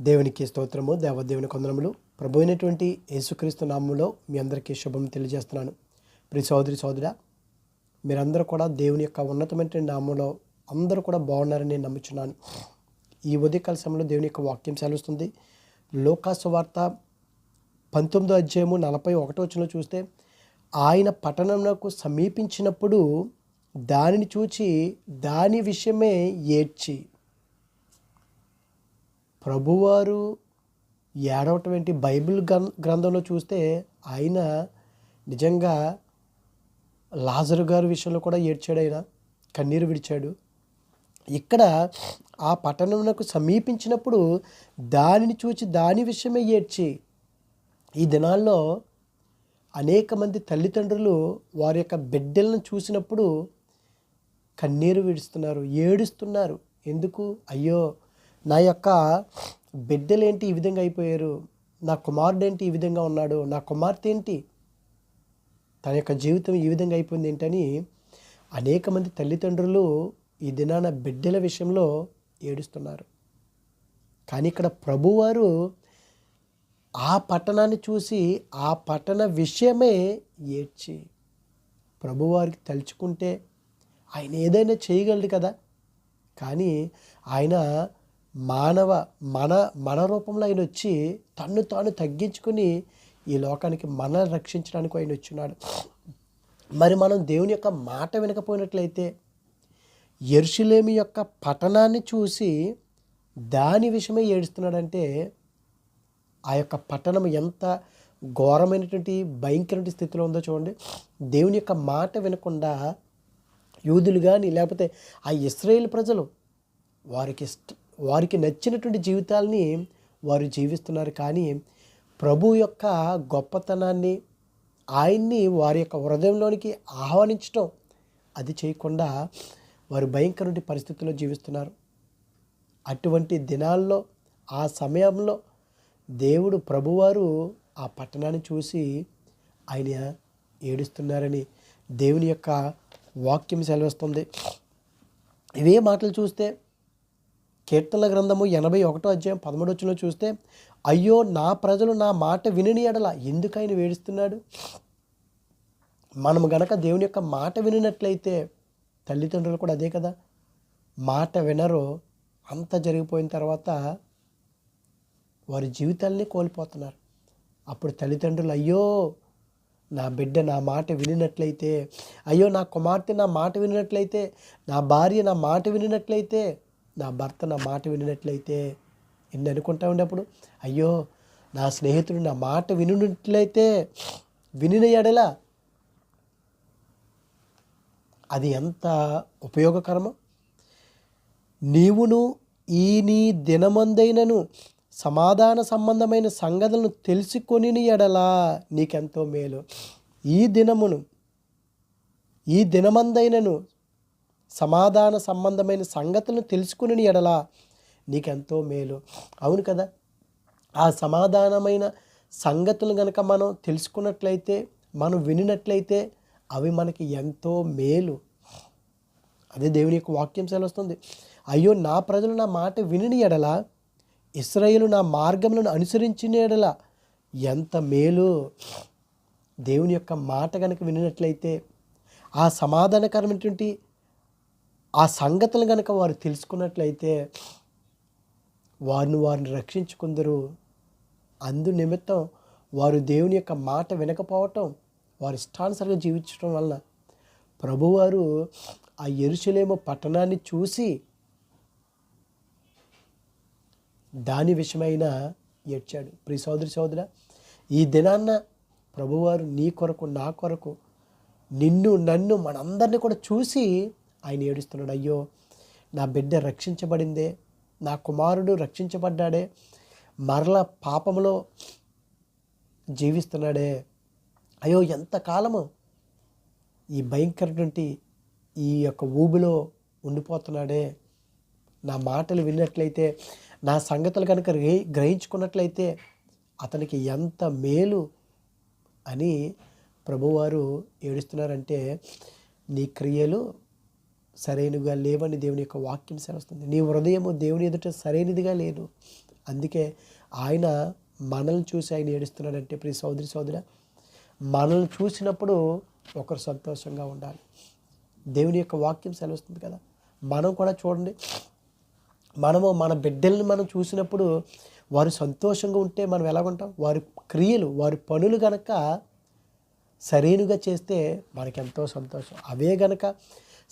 దేవునికి స్తోత్రము దేవదేవుని కొందనములు. ప్రభు అయినటువంటి యేసుక్రీస్తు నామంలో మీ అందరికీ శుభం తెలియజేస్తున్నాను. ప్రి సోదరి సోదర మీరందరూ కూడా దేవుని యొక్క ఉన్నతమైన నామంలో అందరూ కూడా బాగున్నారని నేను నమ్ముచున్నాను. ఈ ఉదయకాల సమయంలో దేవుని యొక్క వాక్యం సెలవుస్తుంది. లోకాసు వార్త పంతొమ్మిదో అధ్యాయము నలభై ఒకటో వచ్చిన చూస్తే ఆయన పట్టణంకు సమీపించినప్పుడు దానిని చూచి దాని విషయమే ఏడ్చి ప్రభువారు ఏడవటం ఏంటి బైబిల్ గ్రం- గ్రంథంలో చూస్తే ఆయన నిజంగా లాజరు గారి విషయంలో కూడా ఏడ్చాడు ఆయన. కన్నీరు విడిచాడు. ఇక్కడ ఆ పట్టణమునకు సమీపించినప్పుడు దానిని చూచి దాని విషయమే ఏడ్చి ఈ దినాల్లో అనేక మంది తల్లిదండ్రులు వారి యొక్క బిడ్డలను చూసినప్పుడు కన్నీరు విడుస్తున్నారు ఏడుస్తున్నారు. ఎందుకు? అయ్యో నా యొక్క బిడ్డలేంటి ఈ విధంగా అయిపోయారు? నా కుమారుడు ఏంటి ఈ విధంగా ఉన్నాడు? నా కుమార్తె ఏంటి తన యొక్క జీవితం ఈ విధంగా అయిపోయింది ఏంటని అనేక మంది తల్లిదండ్రులు ఈ దినాన బిడ్డల విషయంలో ఏడుస్తున్నారు. కానీ ఇక్కడ ప్రభువారు ఆ పట్టణాన్ని చూసి ఆ పట్టణ విషయమే ఏడ్చి ప్రభువారికి తలుచుకుంటే ఆయన ఏదైనా చేయగలడు కదా? కానీ ఆయన మానవ మన మన రూపంలో ఆయన వచ్చి తన్ను తాను తగ్గించుకుని ఈ లోకానికి మన రక్షించడానికి ఆయన వచ్చినాడు. మరి మనం దేవుని యొక్క మాట వినకపోయినట్లయితే ఎరుషులేమి యొక్క పట్టణాన్ని చూసి దాని విషయమే ఏడుస్తున్నాడంటే ఆ యొక్క పట్టణం ఎంత ఘోరమైనటువంటి భయంకరమైన స్థితిలో ఉందో చూడండి. దేవుని యొక్క మాట వినకుండా యూదులు కానీ లేకపోతే ఆ ఇస్రాయేల్ ప్రజలు వారికి ఇష్ట వారికి నచ్చినటువంటి జీవితాల్ని వారు జీవిస్తున్నారు. కానీ ప్రభు యొక్క గొప్పతనాన్ని ఆయన్ని వారి యొక్క హృదయంలోనికి ఆహ్వానించటం అది చేయకుండా వారు భయంకరమైన పరిస్థితుల్లో జీవిస్తున్నారు. అటువంటి దినాల్లో ఆ సమయంలో దేవుడు ప్రభువారు ఆ పట్టణాన్ని చూసి ఆయన ఏడుస్తున్నారని దేవుని యొక్క వాక్యం సెలవిస్తుంది. ఇవే మాటలు చూస్తే కీర్తనల గ్రంథము ఎనభై ఒకటో అధ్యాయం పదమూడొచ్చులో చూస్తే అయ్యో నా ప్రజలు నా మాట వినని ఎడల ఎందుకు ఆయన వేడుస్తున్నాడు? మనం గనక దేవుని యొక్క మాట వినినట్లయితే తల్లిదండ్రులు కూడా అదే కదా? మాట వినరు. అంత జరిగిపోయిన తర్వాత వారి జీవితాల్ని కోల్పోతున్నారు. అప్పుడు తల్లిదండ్రులు అయ్యో నా బిడ్డ నా మాట వినినట్లయితే అయ్యో నా కుమార్తె నా మాట వినినట్లయితే నా భార్య నా మాట వినినట్లయితే నా భర్త నా మాట వినినట్లయితే ఎన్ని అనుకుంటా ఉండేప్పుడు అయ్యో నా స్నేహితుడు నా మాట వినున్నట్లయితే వినిన ఎడల అది ఎంత ఉపయోగకరమో. నీవును ఈ నీ దినమందైనను సమాధాన సంబంధమైన సంగతులను తెలుసుకొని ఎడలా నీకెంతో మేలు. ఈ దినమును ఈ దినమందైనను సమాధాన సంబంధమైన సంగతులను తెలుసుకుని ఎడల నీకెంతో మేలు. అవును కదా? ఆ సమాధానమైన సంగతులు కనుక మనం తెలుసుకున్నట్లయితే మనం వినినట్లయితే అవి మనకి ఎంతో మేలు. అదే దేవుని యొక్క వాక్యం సెలవుస్తుంది. అయ్యో నా ప్రజలు నా మాట వినిని ఎడల ఇస్రాయేలు నా మార్గములను అనుసరించిన ఎడల ఎంత మేలు. దేవుని యొక్క మాట కనుక వినినట్లయితే ఆ సమాధానకరమైనటువంటి ఆ సంగతులు కనుక వారు తెలుసుకున్నట్లయితే వారిని వారిని రక్షించుకుందరు. అందు నిమిత్తం వారు దేవుని యొక్క మాట వినకపోవటం వారు ఇష్టానుసరిగా జీవించడం వల్ల ప్రభువారు ఆ ఎరుసలేము పట్టణాన్ని చూసి దాని విషయమైన ఏడ్చాడు. ప్రి సోదరి సోదర ఈ దినాన్న ప్రభువారు నీ కొరకు నా కొరకు నిన్ను నన్ను మనందరినీ కూడా చూసి ఆయన ఏడుస్తున్నాడు అయ్యో నా బిడ్డ రక్షించబడిందే నా కుమారుడు రక్షించబడ్డాడే మరల పాపములో జీవిస్తున్నాడే. అయ్యో ఎంతకాలము ఈ భయంకరటువంటి ఈ యొక్క ఊబిలో ఉండిపోతున్నాడే. నా మాటలు విన్నట్లయితే నా సంగతులు కనుక గ్రహి గ్రహించుకున్నట్లయితే అతనికి ఎంత మేలు అని ప్రభువారు ఏడుస్తున్నారంటే నీ క్రియలు సరైనగా లేవని దేవుని యొక్క వాక్యం సెలవుస్తుంది. నీ హృదయము దేవుని ఎదుట సరైనదిగా లేదు. అందుకే ఆయన మనల్ని చూసి ఆయన ఏడుస్తున్నాడంటే ప్రియ సోదరి సోదర మనల్ని చూసినప్పుడు ఒకరు సంతోషంగా ఉండాలి. దేవుని యొక్క వాక్యం సెలవుస్తుంది కదా. మనం కూడా చూడండి మనము మన బిడ్డల్ని మనం చూసినప్పుడు వారు సంతోషంగా ఉంటే మనం ఎలాగుంటాం? వారి క్రియలు వారి పనులు గనక సరైనగా చేస్తే మనకెంతో సంతోషం. అవే గనక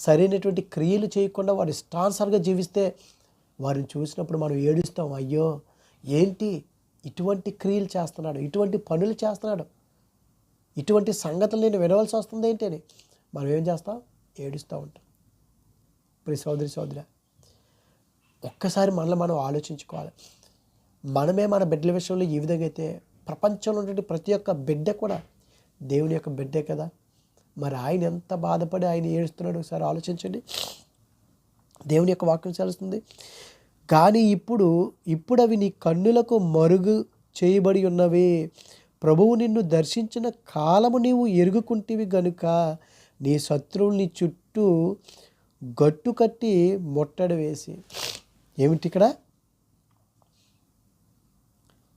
సరైనటువంటి క్రియలు చేయకుండా వారి ఇష్టానుసారంగా జీవిస్తే వారిని చూసినప్పుడు మనం ఏడుస్తాం అయ్యో ఏంటి ఇటువంటి క్రియలు చేస్తున్నాడు ఇటువంటి పనులు చేస్తున్నాడు ఇటువంటి సంగతులు నేను వినవలసి వస్తుంది ఏంటి అని? మనం ఏం చేస్తాం? ఏడుస్తూ ఉంటాం. ఇప్పుడు సోదరి సోదరి ఒక్కసారి మనలో మనం ఆలోచించుకోవాలి. మనమే మన బిడ్డల విషయంలో ఈ విధంగా అయితే ప్రపంచంలో ఉన్నటువంటి ప్రతి ఒక్క బిడ్డ కూడా దేవుని యొక్క బిడ్డే కదా. మరి ఆయన ఎంత బాధపడి ఆయన ఏడుస్తున్నాడు ఒకసారి ఆలోచించండి. దేవుని యొక్క వాక్యం చేస్తుంది కానీ ఇప్పుడు ఇప్పుడు అవి నీ కన్నులకు మరుగు చేయబడి ఉన్నవి. ప్రభువు నిన్ను దర్శించిన కాలము నీవు ఎరుగుకుంటివి గనుక నీ శత్రువుల్ని చుట్టూ గట్టు కట్టి ముట్టడి వేసి. ఏమిటి ఇక్కడ?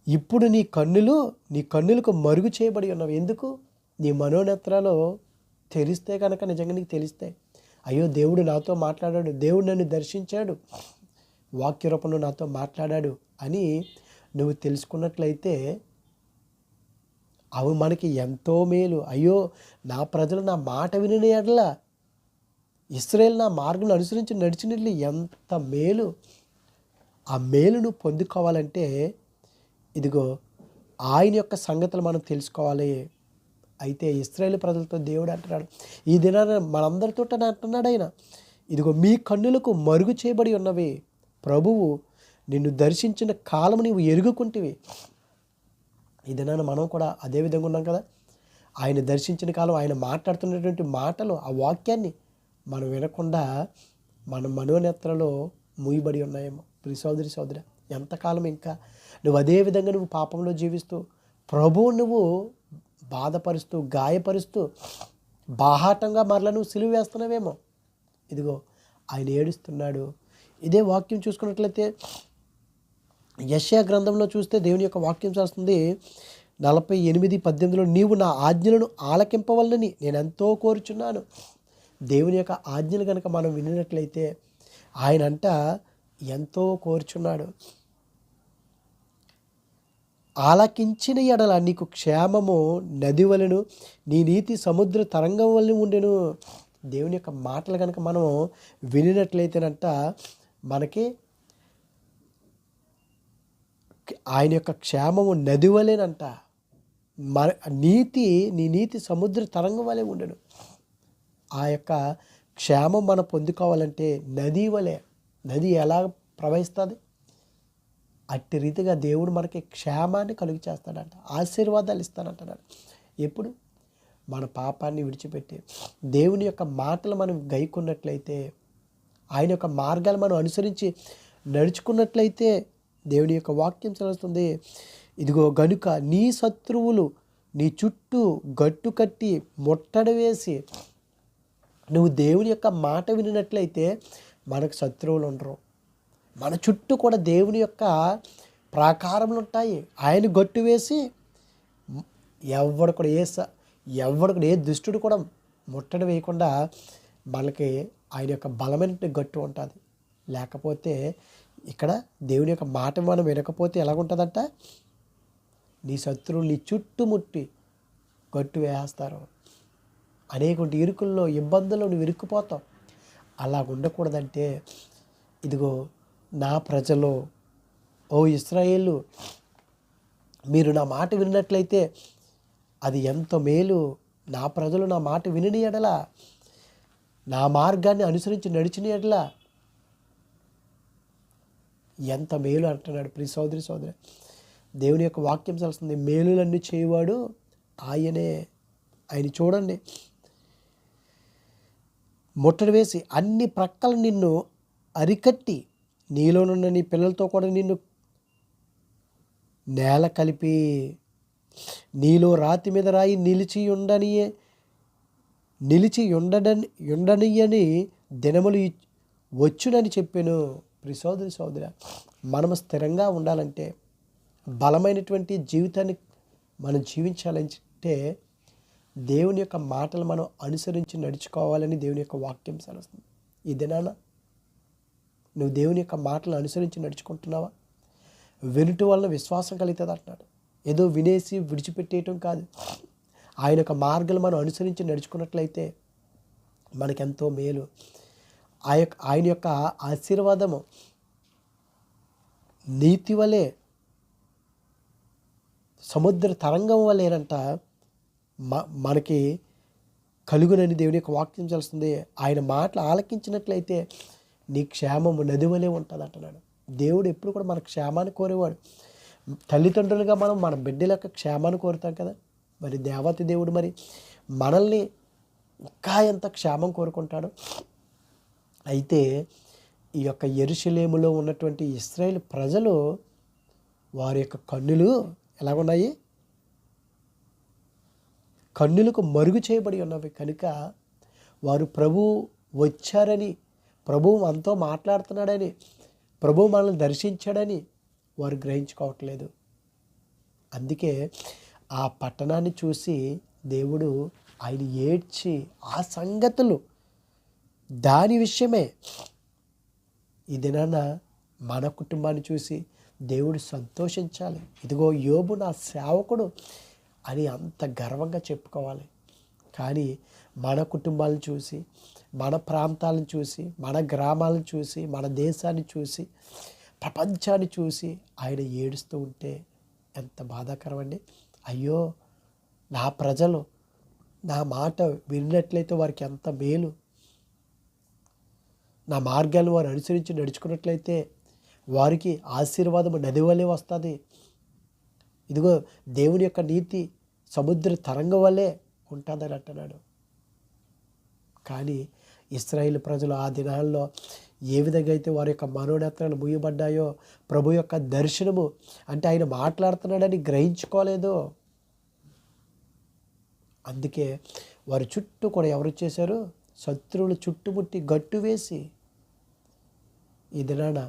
ఇప్పుడు నీ కన్నులు నీ కన్నులకు మరుగు చేయబడి ఉన్నవి. ఎందుకు? నీ మనోనేత్రాలు తెలిస్తే కనుక నిజంగా నీకు తెలిస్తే అయ్యో దేవుడు నాతో మాట్లాడాడు దేవుడు నన్ను దర్శించాడు వాక్య రూపంలో నాతో మాట్లాడాడు అని నువ్వు తెలుసుకున్నట్లయితే అవి మనకి ఎంతో మేలు. అయ్యో నా ప్రజలు నా మాట విని ఎడల ఇస్రాయేల్ నా మార్గం అనుసరించి నడిచినట్లు ఎంత మేలు. ఆ మేలును పొందుకోవాలంటే ఇదిగో ఆయన యొక్క సంగతులు మనం తెలుసుకోవాలి. అయితే ఇస్రాయేల్ ప్రజలతో దేవుడు అంటున్నాడు ఈ దినాన మనందరితో అంటున్నాడు ఆయన. ఇదిగో మీ కన్నులకు మరుగు చేయబడి ఉన్నవి. ప్రభువు నిన్ను దర్శించిన కాలం నీవు ఎరుగుకుంటివి. ఈ దినాన మనం కూడా అదే విధంగా ఉన్నాం కదా. ఆయన దర్శించిన కాలం ఆయన మాట్లాడుతున్నటువంటి మాటలు ఆ వాక్యాన్ని మనం వినకుండా మన మనోనేత్రలో మూయబడి ఉన్నాయేమో. ప్రి సోదరి సోదరి ఎంతకాలం ఇంకా నువ్వు అదే విధంగా నువ్వు పాపంలో జీవిస్తూ ప్రభువు నువ్వు బాధపరుస్తూ గాయపరుస్తూ బాహాటంగా మరలను నువ్వు సిలువ వేస్తున్నావేమో. ఇదిగో ఆయన ఏడుస్తున్నాడు. ఇదే వాక్యం చూసుకున్నట్లయితే యశయా గ్రంథంలో చూస్తే దేవుని యొక్క వాక్యం చేస్తుంది నలభై ఎనిమిది పద్దెనిమిదిలో నీవు నా ఆజ్ఞలను ఆలకింపవలనని నేను ఎంతో కోరుచున్నాను. దేవుని యొక్క ఆజ్ఞలు కనుక మనం వినినట్లయితే ఆయన అంట ఎంతో కోరుచున్నాడు. ఆలకించిన ఎడల నీకు క్షేమము నది వలెను నీ నీతి సముద్ర తరంగం వలన ఉండెను. దేవుని యొక్క మాటలు కనుక మనం వినినట్లయితేనంట మనకి ఆయన యొక్క క్షేమము నది వలెనంట మన నీతి నీ నీతి సముద్ర తరంగం వలె ఉండను. ఆ యొక్క క్షేమం మనం పొందుకోవాలంటే నది వలె నది ఎలా ప్రవహిస్తుంది? అట్టి రీతిగా దేవుడు మనకి క్షేమాన్ని కలుగు చేస్తాడంట ఆశీర్వాదాలు ఇస్తానంటాడు ఎప్పుడు? మన పాపాన్ని విడిచిపెట్టి. దేవుని యొక్క మాటలు మనం గైకున్నట్లయితే ఆయన యొక్క మార్గాలు మనం అనుసరించి నడుచుకున్నట్లయితే దేవుని యొక్క వాక్యం చదువుతుంది ఇదిగో గనుక నీ శత్రువులు నీ చుట్టూ గట్టు కట్టి ముట్టడి వేసి నువ్వు దేవుని యొక్క మాట వినినట్లయితే మనకు శత్రువులు ఉండరు. మన చుట్టూ కూడా దేవుని యొక్క ప్రాకారములు ఉంటాయి. ఆయన గట్టు వేసి ఎవడు కూడా ఏ స ఎవడు కూడా ఏ దుష్టుడు కూడా ముట్టడి వేయకుండా మనకి ఆయన యొక్క బలమైన గట్టు ఉంటుంది. లేకపోతే ఇక్కడ దేవుని యొక్క మాట మనం వినకపోతే ఎలాగుంటుందంట? నీ శత్రువులు నీ చుట్టుముట్టి గట్టు వేస్తారు. అనేక ఇరుకుల్లో ఇబ్బందుల్లో నువ్వు ఇరుక్కుపోతావు. అలా ఉండకూడదంటే ఇదిగో నా ప్రజలు ఓ ఇస్రాయేలు మీరు నా మాట విన్నట్లయితే అది ఎంత మేలు. నా ప్రజలు నా మాట వినని ఎడల నా మార్గాన్ని అనుసరించి నడిచిన ఎడల. ఎంత మేలు అంటున్నాడు ప్రి సోదరి సోదరి. దేవుని యొక్క వాక్యం తెలుస్తుంది మేలులన్నీ చేయవాడు ఆయనే. ఆయన చూడండి. ముట్టడి వేసి అన్ని ప్రక్కలు నిన్ను అరికట్టి నీలోనున్న నీ పిల్లలతో కూడా నిన్ను నేల కలిపి నీలో రాతి మీద రాయి నిలిచి ఉండనియే నిలిచి ఉండడని ఉండనియని దినములు వచ్చునని చెప్పాను. ప్రి సోదరి సోదర మనము స్థిరంగా ఉండాలంటే బలమైనటువంటి జీవితాన్ని మనం జీవించాలంటే దేవుని యొక్క మాటలు మనం అనుసరించి నడుచుకోవాలని దేవుని యొక్క వాక్యం సెలవుస్తుంది. ఈ దినాన నువ్వు దేవుని యొక్క మాటలు అనుసరించి నడుచుకుంటున్నావా? వినుట వల్ల విశ్వాసం కలుగుతుంది అంటున్నాడు. ఏదో వినేసి విడిచిపెట్టేయటం కాదు. ఆయన యొక్క మార్గాలు మనం అనుసరించి నడుచుకున్నట్లయితే మనకెంతో మేలు. ఆ యొక్క ఆయన యొక్క ఆశీర్వాదము నీతి వలె సముద్ర తరంగం వలెనంట మ మనకి కలుగునని దేవుని యొక్క వాక్యం తెలుస్తుంది ఆయన మాటలు ఆలకించినట్లయితే నీ క్షేమము నదివలే ఉంటుంది అంటున్నాడు. దేవుడు ఎప్పుడు కూడా మన క్షేమాన్ని కోరేవాడు. తల్లిదండ్రులుగా మనం మన బిడ్డల యొక్క క్షేమాన్ని కోరుతాం కదా. మరి దేవత దేవుడు మరి మనల్ని ఇంకా ఎంత క్షేమం కోరుకుంటాడు? అయితే ఈ యొక్క ఎరుశలేములో ఉన్నటువంటి ఇస్రాయేల్ ప్రజలు వారి యొక్క కన్నులు ఎలాగున్నాయి? కన్నులకు మరుగు చేయబడి ఉన్నవి. కనుక వారు ప్రభు వచ్చారని ప్రభువు మనతో మాట్లాడుతున్నాడని ప్రభువు మనల్ని దర్శించాడని వారు గ్రహించుకోవట్లేదు. అందుకే ఆ పట్టణాన్ని చూసి దేవుడు ఆయన ఏడ్చి ఆ సంగతులు దాని విషయమే. ఈ దినాన మన కుటుంబాన్ని చూసి దేవుడు సంతోషించాలి. ఇదిగో యోబు నా సేవకుడు అని అంత గర్వంగా చెప్పుకోవాలి. కానీ మన కుటుంబాలను చూసి మన ప్రాంతాలను చూసి మన గ్రామాలను చూసి మన దేశాన్ని చూసి ప్రపంచాన్ని చూసి ఆయన ఏడుస్తూ ఉంటే ఎంత బాధాకరం అండి అయ్యో నా ప్రజలు నా మాట విన్నట్లయితే వారికి ఎంత మేలు. నా మార్గాలు వారు అనుసరించి నడుచుకున్నట్లయితే వారికి ఆశీర్వాదం నది వలె వస్తుంది. ఇదిగో దేవుని యొక్క నీతి సముద్ర తరంగం వలె ఉంటుందని అంటున్నాడు. కానీ ఇస్రాయిల్ ప్రజలు ఆ దినాల్లో ఏ విధంగా అయితే వారి యొక్క మనోనేత్రాలు ముయ్యబడ్డాయో ప్రభు యొక్క దర్శనము అంటే ఆయన మాట్లాడుతున్నాడని గ్రహించుకోలేదు. అందుకే వారి చుట్టూ కూడా ఎవరు చేశారు? శత్రువులు చుట్టుముట్టి గట్టు వేసి. ఈ దినాన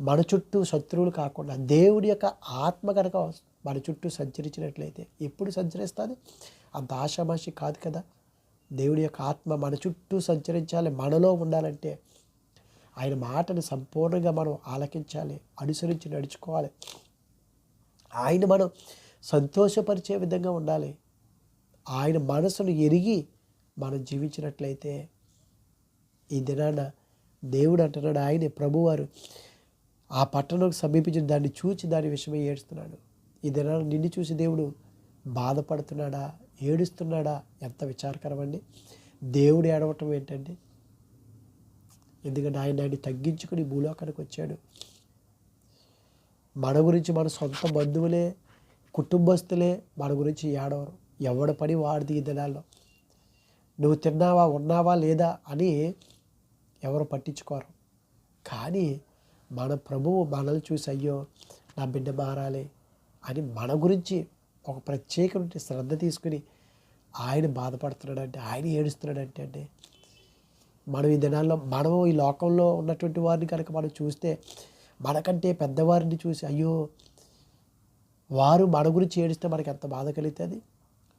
మన చుట్టూ శత్రువులు కాకుండా దేవుడి యొక్క ఆత్మ కనుక మన చుట్టూ సంచరించినట్లయితే ఎప్పుడు సంచరిస్తుంది? అంత ఆశామాషి కాదు కదా. దేవుడి యొక్క ఆత్మ మన చుట్టూ సంచరించాలి మనలో ఉండాలంటే ఆయన మాటను సంపూర్ణంగా మనం ఆలకించాలి అనుసరించి నడుచుకోవాలి. ఆయన మనం సంతోషపరిచే విధంగా ఉండాలి. ఆయన మనసును ఎరిగి మనం జీవించినట్లయితే ఈ దినాన దేవుడు అంటున్నాడు ఆయనే ప్రభువారు ఆ పట్టణంకు సమీపించిన దాన్ని చూచి దాని విషయమై ఏడుస్తున్నాడు. ఈ దినాన నిన్ను చూసి దేవుడు బాధపడుతున్నాడా? ఏడుస్తున్నాడా? ఎంత విచారకరమండి. దేవుడు ఏడవటం ఏంటండి? ఎందుకంటే ఆయన ఆయన తగ్గించుకుని భూలోకానికి వచ్చాడు. మన గురించి మన సొంత బంధువులే కుటుంబస్తులే మన గురించి ఏడవరు. ఎవడ పని వాడిది ఈ దినాల్లో. నువ్వు తిన్నావా ఉన్నావా లేదా అని ఎవరు పట్టించుకోరు. కానీ మన ప్రభువు మనల్ని చూసి అయ్యో నా బిడ్డ మారాలి అని మన గురించి ఒక ప్రత్యేకమైన శ్రద్ధ తీసుకుని ఆయన బాధపడుతున్నాడంటే ఆయన ఏడుస్తున్నాడంటే అంటే మనం ఈ దినాల్లో మనం ఈ లోకంలో ఉన్నటువంటి వారిని కనుక మనం చూస్తే మనకంటే పెద్దవారిని చూసి అయ్యో వారు మన గురించి ఏడిస్తే మనకి ఎంత బాధ కలుగుతుంది?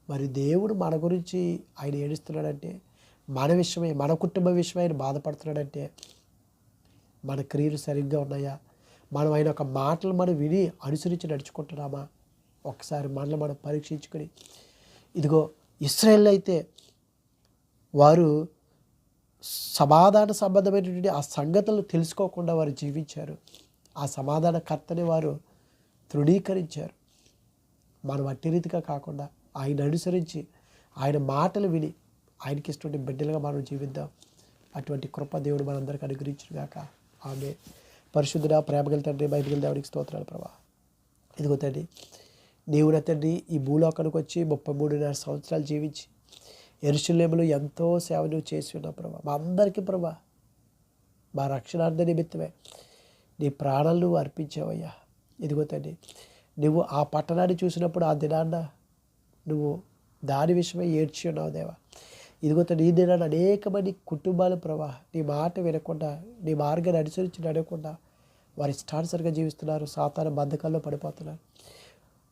మరి దేవుడు మన గురించి ఆయన ఏడుస్తున్నాడంటే మన విషయమే మన కుటుంబ విషయమే ఆయన బాధపడుతున్నాడంటే మన క్రియలు సరిగ్గా ఉన్నాయా? మనం ఆయన ఒక మాటలు మనం విని అనుసరించి నడుచుకుంటున్నామా? ఒకసారి మనల్ని మనం పరీక్షించుకొని ఇదిగో ఇస్రాయల్ అయితే వారు సమాధాన సంబంధమైనటువంటి ఆ సంగతులు తెలుసుకోకుండా వారు జీవించారు. ఆ సమాధానకర్తని వారు తృణీకరించారు. మనం అట్టి రీతిగా కాకుండా ఆయన అనుసరించి ఆయన మాటలు విని ఆయనకి ఇటువంటి బిడ్డలుగా మనం జీవిద్దాం. అటువంటి కృప దేవుడు మనందరికీ అనుగ్రహించిన గాక. ఆమె పరిశుద్ధుడ ప్రేమగల తండ్రి బైబిల్ దేవుడికి స్తోత్రాలు ప్రభా. ఇదిగో తండ్రి నీవు అతన్ని ఈ భూలోకానికి వచ్చి ముప్పై మూడున్నర సంవత్సరాలు జీవించి ఎరుశలేములో ఎంతో సేవ నువ్వు చేసి ఉన్నావు ప్రభా. మా అందరికీ ప్రభా మా రక్షణార్థ నిమిత్తమే నీ ప్రాణాలు నువ్వు అర్పించావయ్యా. ఇదిగో తండ్రి నువ్వు ఆ పట్టణాన్ని చూసినప్పుడు ఆ దినాన్న నువ్వు దాని విషయమై ఏడ్చి ఉన్నావు దేవా. ఇదిగో తండ్రి ఈ దినాన్ని అనేక మంది కుటుంబాలు ప్రభా నీ మాట వినకుండా నీ మార్గాన్ని అనుసరించి నడవకుండా వారి ఇష్టానుసరిగా జీవిస్తున్నారు. సాతాన బంధకాల్లో పడిపోతున్నారు.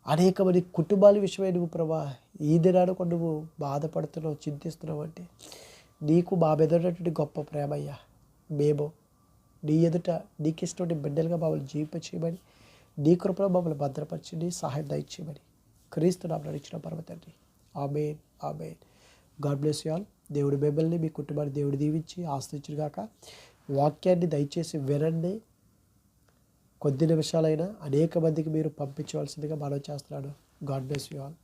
అనేక మంది కుటుంబాల విషయమై నువ్వు ప్రభా ఈ దినాన్ని కూడా నువ్వు బాధపడుతున్నావు చింతిస్తున్నావు అంటే నీకు మా మీద ఉన్నటువంటి గొప్ప ప్రేమయ్యా. మేము నీ ఎదుట నీకు ఇష్టమైన బిడ్డలుగా మమ్మల్ని జీవింపచేయమని నీ కృపలో మమ్మల్ని భద్రపరిచింది సహాయం దయచేయమని క్రీస్తు నా నడిచిన పర్వతండి amen amen. God bless you all. మిమ్మల్ని మీ కుటుంబాన్ని దేవుడు దీవించి ఆశ్రయించును కాక వాక్యాన్ని దయచేసి వినండి. కొద్ది నిమిషాలైనా అనేక మందికి మీరు పంపించవలసిందిగా మనం చేస్తున్నాడు గాడ్ బ్లెస్ యూ ఆల్.